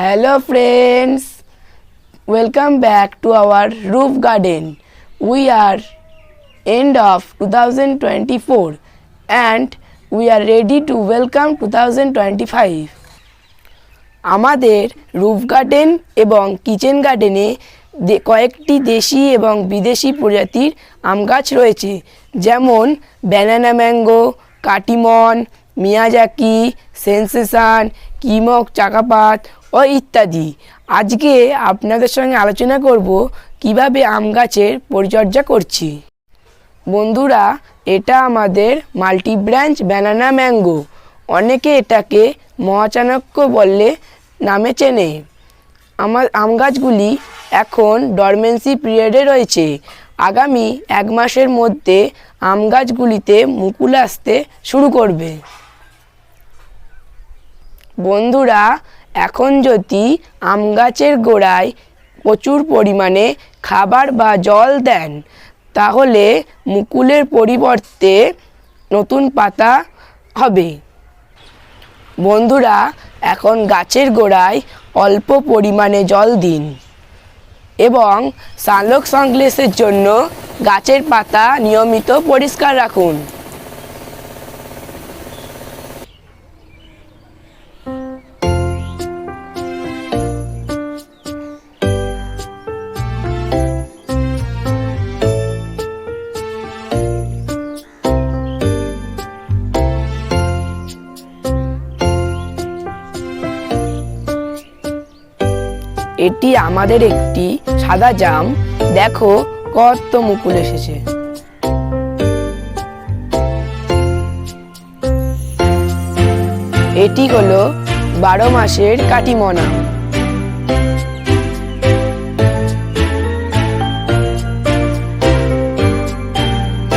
Hello friends, welcome back to our roof garden. We are end of 2024 and we are ready to welcome 2025. আমাদের roof garden এবং kitchen গার্ডেনে কয়েকটি দেশি এবং বিদেশি প্রজাতির আম গাছ রয়েছে যেমন banana mango Katimon Miyazaki sensation কিমক চাকাপাত ও ইত্যাদি। আজকে আপনাদের সঙ্গে আলোচনা করব কীভাবে আম গাছের পরিচর্যা করছি। বন্ধুরা, এটা আমাদের মাল্টি ব্রাঞ্চ ব্যানানা ম্যাঙ্গো। অনেকে এটাকে মহাচাণক্য বললে নামে চেনে। আমার আম গাছগুলি এখন ডরমেন্সি পিরিয়ডে রয়েছে। আগামী এক মাসের মধ্যে আম গাছগুলিতে মুকুল আসতে শুরু করবে। বন্ধুরা এখন যদি আম গাছের গোড়ায় প্রচুর পরিমাণে খাবার বা জল দেন, তাহলে মুকুলের পরিবর্তে নতুন পাতা হবে। বন্ধুরা, এখন গাছের গোড়ায় অল্প পরিমাণে জল দিন এবং সালোক সংশ্লেষের জন্য গাছের পাতা নিয়মিত পরিষ্কার রাখুন। এটি আমাদের একটি সাদা জাম। দেখো, কত মুকুল এসেছে। এটি হলো বারো মাসের কাটিমনা।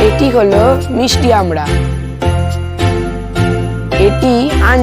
এটি হলো মিষ্টি আমড়া। এটি আন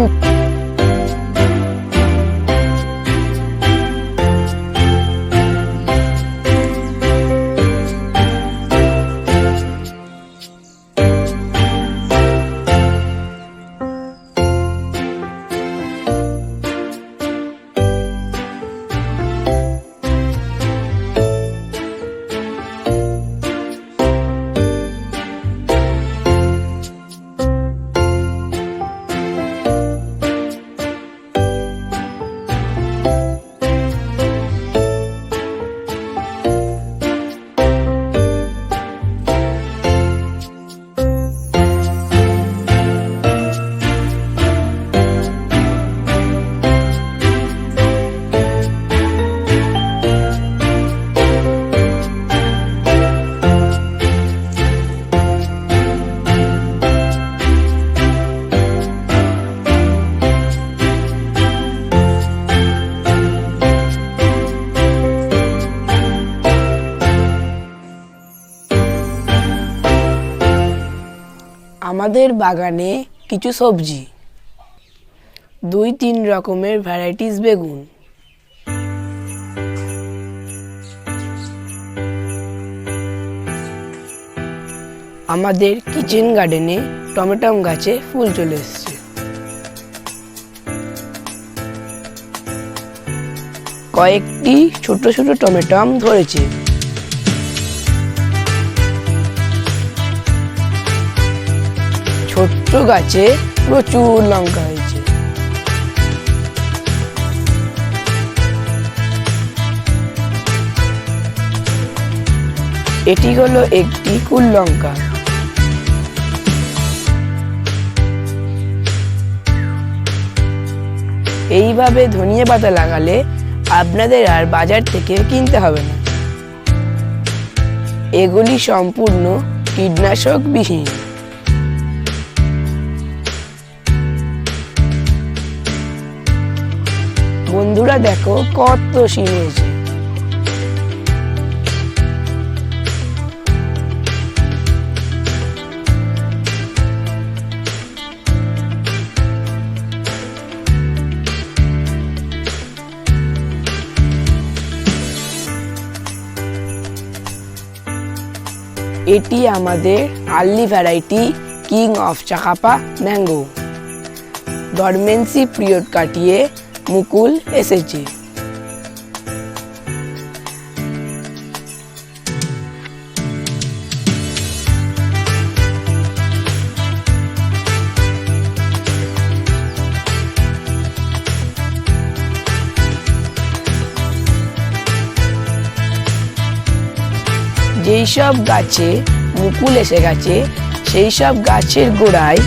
আমাদের বাগানে কিছু সবজি। দুই তিন রকমের ভ্যারাইটিস বেগুন। আমাদের কিচেন গার্ডেনে টমেটম গাছে ফুল চলে এসছে। কয়েকটি ছোট ছোট টমেটম ধরেছে। ছোট্ট গাছে প্রচুর লঙ্কা হয়েছে। এটি হলো একটি কুল লঙ্কা। এইভাবে ধনিয়া পাতা লাগালে আপনাদের আর বাজার থেকে কিনতে হবে না। এগুলি সম্পূর্ণ কীটনাশক বিহীন বন্ধুরা দেখো, কত শিম হয়েছে এটি আমাদের early variety king of চাকাপা mango dormancy period কাটিয়ে মুকুল এসেছে যেই সব গাছে মুকুল এসে গেছে, সেই সব গাছের গোড়ায়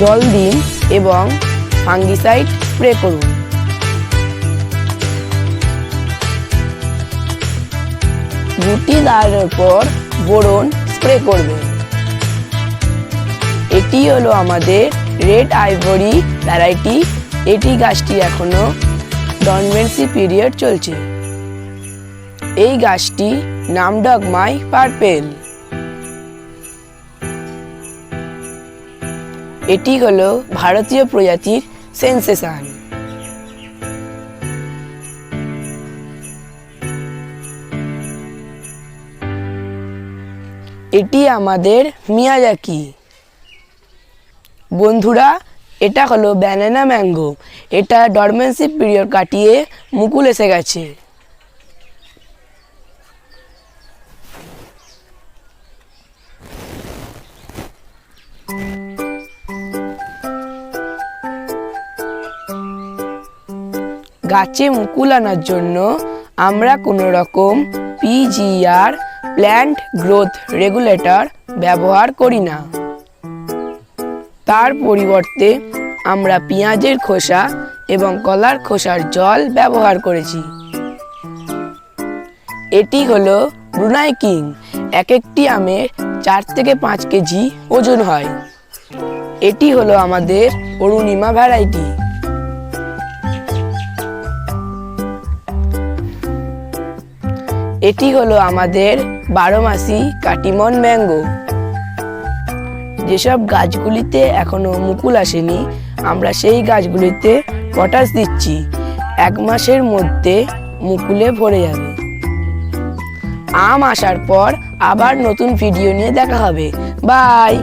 জল দিন এবং ফাঙ্গিসাইড স্প্রে করুন। গুটি দাঁড়ের পর বোরন স্প্রে করবেন এটি হলো আমাদের রেড আইভরি ভ্যারাইটি। এটি গাছটি এখনও ডরমেন্সি পিরিয়ড চলছে। এই গাছটি নামডগমাই পার্পেল। এটি হলো ভারতীয় প্রজাতির সেন্সেশন। এটি আমাদের মিয়াজাকি। বন্ধুরা, এটা হলো ব্যানানা ম্যাঙ্গো এটা ডরমেন্সি পিরিয়ড কাটিয়ে মুকুল এসে গেছে। গাছে মুকুল আনার জন্য আমরা কোনো রকম পিজিআর প্ল্যান্ট গ্রোথ রেগুলেটর ব্যবহার করি না। তার পরিবর্তে আমরা পেঁয়াজের খোসা এবং কলার খোসার জল ব্যবহার করেছি। এটি হলো ব্রুনাই কিং। এক একটি আমের চার থেকে পাঁচ কেজি ওজন হয়। এটি হলো আমাদের অরুণিমা ভ্যারাইটি। এটি হলো আমাদের বারো মাসি কাটিমন ম্যাঙ্গো। যেসব গাছগুলিতে এখনও মুকুল আসেনি, আমরা সেই গাছগুলিতে পটাশ দিচ্ছি। এক মাসের মধ্যে মুকুলে ভরে যাবে। আম আসার পর আবার নতুন ভিডিও নিয়ে দেখা হবে। বাই!